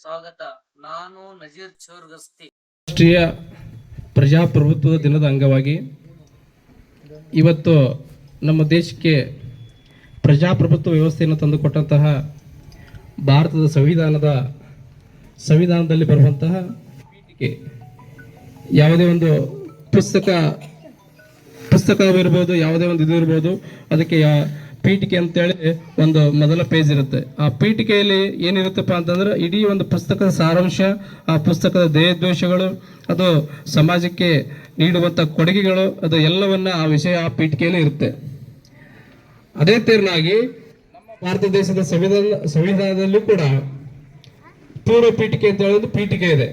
ಸ್ವಾಗತ. ನಾನು ನಜೀರ್ ಚೋರ್ಗಸ್ತಿ. ರಾಷ್ಟ್ರೀಯ ಪ್ರಜಾಪ್ರಭುತ್ವದ ದಿನದ ಅಂಗವಾಗಿ ಇವತ್ತು ನಮ್ಮ ದೇಶಕ್ಕೆ ಪ್ರಜಾಪ್ರಭುತ್ವ ವ್ಯವಸ್ಥೆಯನ್ನು ತಂದುಕೊಟ್ಟಂತಹ ಭಾರತದ ಸಂವಿಧಾನದ ಸಂವಿಧಾನದಲ್ಲಿ ಬರುವಂತಹ ಯಾವುದೇ ಒಂದು ಪುಸ್ತಕ ಪುಸ್ತಕವಿರ್ಬೋದು ಯಾವುದೇ ಒಂದು ಇದು ಇರ್ಬೋದು, ಅದಕ್ಕೆ ಪೀಠಿಕೆ ಅಂತೇಳಿ ಒಂದು ಮೊದಲ ಪೇಜ್ ಇರುತ್ತೆ. ಆ ಪೀಠಿಕೆಯಲ್ಲಿ ಏನಿರುತ್ತಪ್ಪ ಅಂತಂದ್ರೆ ಇಡೀ ಒಂದು ಪುಸ್ತಕದ ಸಾರಾಂಶ, ಆ ಪುಸ್ತಕದ ದೇಹದ್ವೇಷಗಳು, ಅದು ಸಮಾಜಕ್ಕೆ ನೀಡುವಂಥ ಕೊಡುಗೆಗಳು, ಅದು ಎಲ್ಲವನ್ನ ಆ ವಿಷಯ ಆ ಪೀಠಿಕೆಯಲ್ಲಿ ಇರುತ್ತೆ. ಅದೇ ತೆರನಾಗಿ ನಮ್ಮ ಭಾರತ ದೇಶದ ಸಂವಿಧಾನ, ಸಂವಿಧಾನದಲ್ಲೂ ಕೂಡ ಪೂರ್ವ ಪೀಠಿಕೆ ಅಂತ ಹೇಳೋದು ಪೀಠಿಕೆ ಇದೆ.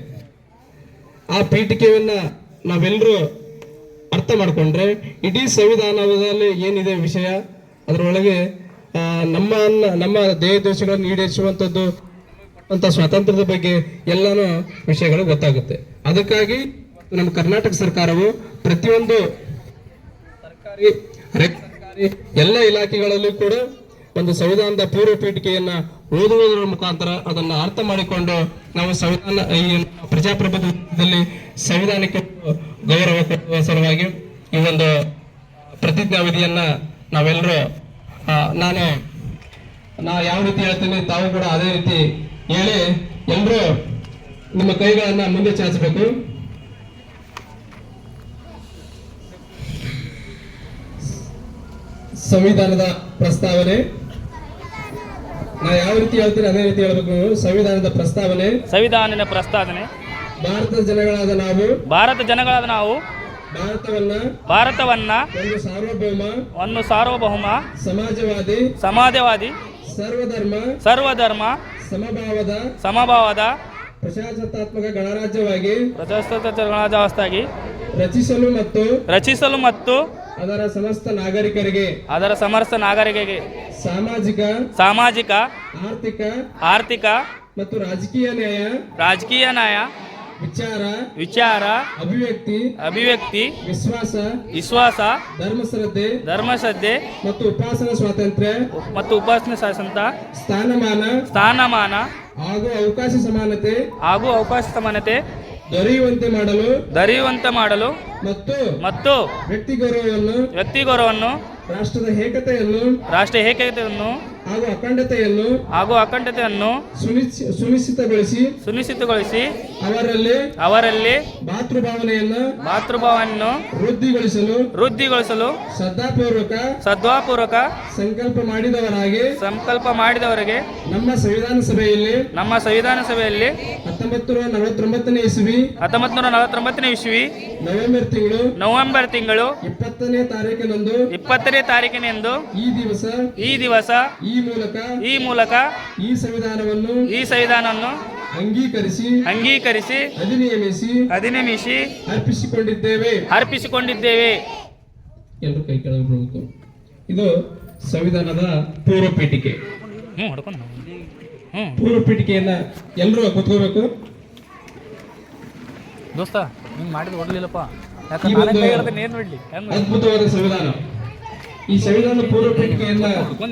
ಆ ಪೀಠಿಕೆಯನ್ನ ನಾವೆಲ್ಲರೂ ಅರ್ಥ ಮಾಡಿಕೊಂಡ್ರೆ ಇಡೀ ಸಂವಿಧಾನದಲ್ಲಿ ಏನಿದೆ ವಿಷಯ? ಅದರೊಳಗೆ ನಮ್ಮ ನಮ್ಮ ದೇಹ ದೋಷಗಳನ್ನು ಈಡೇರಿಸುವಂಥದ್ದು ಅಂತ ಸ್ವಾತಂತ್ರ್ಯದ ಬಗ್ಗೆ ಎಲ್ಲಾನು ವಿಷಯಗಳು ಗೊತ್ತಾಗುತ್ತೆ. ಅದಕ್ಕಾಗಿ ನಮ್ಮ ಕರ್ನಾಟಕ ಸರ್ಕಾರವು ಪ್ರತಿಯೊಂದು ಸರ್ಕಾರಿ ಸರ್ಕಾರಿ ಎಲ್ಲ ಇಲಾಖೆಗಳಲ್ಲೂ ಕೂಡ ಒಂದು ಸಂವಿಧಾನದ ಪೂರ್ವ ಪೀಠಿಕೆಯನ್ನ ಓದುವುದರ ಮುಖಾಂತರ ಅದನ್ನು ಅರ್ಥ ಮಾಡಿಕೊಂಡು ನಾವು ಸಂವಿಧಾನ, ಈ ಪ್ರಜಾಪ್ರಭುತ್ವದಲ್ಲಿ ಸಂವಿಧಾನಕ್ಕೆ ಗೌರವ ಕೊಡುವ ಸಲುವಾಗಿ ಈ ಒಂದು ಪ್ರತಿಜ್ಞಾವಿಧಿಯನ್ನ ನಾವೆಲ್ಲರೂ ನಾನೇ ನಾ ಯಾವ ರೀತಿ ಹೇಳ್ತೀನಿ ತಾವು ಕೂಡ ಅದೇ ರೀತಿ ಹೇಳಿ. ಎಲ್ಲರೂ ನಿಮ್ಮ ಕೈಗಳನ್ನ ಮುಂದೆ ಚಾಚಬೇಕು ಸಂವಿಧಾನದ ಪ್ರಸ್ತಾವನೆ. ನಾ ಯಾವ ರೀತಿ ಹೇಳ್ತೀನಿ ಅದೇ ರೀತಿ ಹೇಳ್ಬೇಕು ಸಂವಿಧಾನದ ಪ್ರಸ್ತಾವನೆ. ಸಂವಿಧಾನದ ಪ್ರಸ್ತಾವನೆ. ಭಾರತದ ಜನಗಳಾದ ನಾವು. ಭಾರತ ಜನಗಳಾದ ನಾವು. ಭಾರತವನ್ನ ಭಾರತವನ್ನ ಒಂದು ಸಾರ್ವಭೌಮ ಒಂದು ಸಾರ್ವಭೌಮ ಸಮಾಜವಾದಿ ಸಮಾಜವಾದಿ ಸರ್ವಧರ್ಮ ಸರ್ವಧರ್ಮ ಸಮಭಾವದ ಸಮಭಾವದ ಪ್ರಜಾಸತ್ತಾತ್ಮಕ ಗಣರಾಜ್ಯವಾಗಿ ಪ್ರಜಾಸ್ತಾಗಿ ರಚಿಸಲು ಮತ್ತು ರಚಿಸಲು ಮತ್ತು ಅದರ ಸಮಸ್ತ ನಾಗರಿಕರಿಗೆ ಅದರ ಸಮಸ್ತ ನಾಗರಿಕರಿಗೆ ಸಾಮಾಜಿಕ ಸಾಮಾಜಿಕ ಆರ್ಥಿಕ ಆರ್ಥಿಕ ಮತ್ತು ರಾಜಕೀಯ ನ್ಯಾಯ ರಾಜಕೀಯ ನ್ಯಾಯ ವಿಚಾರ ವಿಚಾರ ಅಭಿವ್ಯಕ್ತಿ ಅಭಿವ್ಯಕ್ತಿ ವಿಶ್ವಾಸ ವಿಶ್ವಾಸ ಧರ್ಮಶ್ರದ್ಧೆ ಧರ್ಮಶ್ರದ್ಧೆ ಮತ್ತು ಉಪಾಸನಾ ಸ್ವಾತಂತ್ರ್ಯ ಮತ್ತು ಉಪಾಸನೆ ಸ್ವಾತಂತ್ರ್ಯ ಸ್ಥಾನಮಾನ ಸ್ಥಾನಮಾನ ಹಾಗೂ ಅವಕಾಶ ಸಮಾನತೆ ಹಾಗೂ ಅವಕಾಶ ಸಮಾನತೆ ದೊರೆಯುವಂತೆ ಮಾಡಲು ದೊರೆಯುವಂತೆ ಮಾಡಲು ಮತ್ತು ಮತ್ತು ವ್ಯಕ್ತಿ ಗೌರವವನ್ನು ವ್ಯಕ್ತಿ ಗೌರವವನ್ನು ರಾಷ್ಟ್ರದ ಏಕತೆಯನ್ನು ರಾಷ್ಟ್ರ ಏಕತೆಯನ್ನು ಹಾಗೂ ಅಖಂಡತೆಯನ್ನು ಹಾಗೂ ಅಖಂಡತೆಯನ್ನು ಸುನಿಶ್ಚಿ ಸುನಿಶ್ಚಿತಗೊಳಿಸಿ ಸುನಿಶ್ಚಿತಗೊಳಿಸಿ ಅವರಲ್ಲಿ ಅವರಲ್ಲಿ ಮಾತೃಭಾವನೆಯನ್ನು ಮಾತೃಭಾವನೆಯನ್ನು ವೃದ್ಧಿಗೊಳಿಸಲು ವೃದ್ಧಿಗೊಳಿಸಲು ಶ್ರದ್ಧಾಪೂರ್ವಕ ಸದ್ವಾಪೂರ್ವಕ ಸಂಕಲ್ಪ ಮಾಡಿದವರಾಗಿ ಸಂಕಲ್ಪ ಮಾಡಿದವರಿಗೆ ನಮ್ಮ ಸಂವಿಧಾನ ಸಭೆಯಲ್ಲಿ ನಮ್ಮ ಸಂವಿಧಾನ ಸಭೆಯಲ್ಲಿ ಹತ್ತೊಂಬತ್ತು ನೂರ ನಲವತ್ತೊಂಬತ್ತನೇ ಇಸವಿ ಹತ್ತೊಂಬತ್ತು ನೂರ ನಲವತ್ತೊಂಬತ್ತನೇ ಇಸ್ವಿ ನವೆಂಬರ್ ತಿಂಗಳು ನವೆಂಬರ್ ತಿಂಗಳು ಇಪ್ಪತ್ತನೇ ತಾರೀಕಿನಂದು ಇಪ್ಪತ್ತನೇ ತಾರೀಕಿನೆಂದು ಈ ದಿವಸ ಈ ದಿವಸ ಈ ಮೂಲಕ ಈ ಮೂಲಕ ಈ ಸಂವಿಧಾನವನ್ನು ಈ ಸಂವಿಧಾನವನ್ನು ಅಂಗೀಕರಿಸಿ ಅಂಗೀಕರಿಸಿ ಅಧಿನಿಯಮಿಸಿ ಅಧಿನಿಯಮಿಸಿ ಅರ್ಪಿಸಿಕೊಂಡಿದ್ದೇವೆ. ಅರ್ಪಿಸಿಕೊಂಡಿದ್ದೇವೆ. ಎಲ್ಲರೂ ಕೈ ಕೆಳಗೆ ಇದು ಸಂವಿಧಾನದ ಪೂರ್ವ ಪೀಠಿಕೆ ಪೂರ್ವ ಪೀಠಿಕೆಯನ್ನ ಎಲ್ಲರೂ ಕೂತ್ಕೋಬೇಕು. ದೋಸ್ತ ಹಿಂಗೆ ಮಾಡಿದ್ ಹೊಡ್ಲಿಲ್ಲಪ್ಪ ಈ ಒಂದು ಏನ್ ಅದ್ಭುತವಾದ ಸಂವಿಧಾನ. ಈ ಸಂವಿಧಾನ ಪೂರ್ವ ಪೀಠಿಕೆಯನ್ನ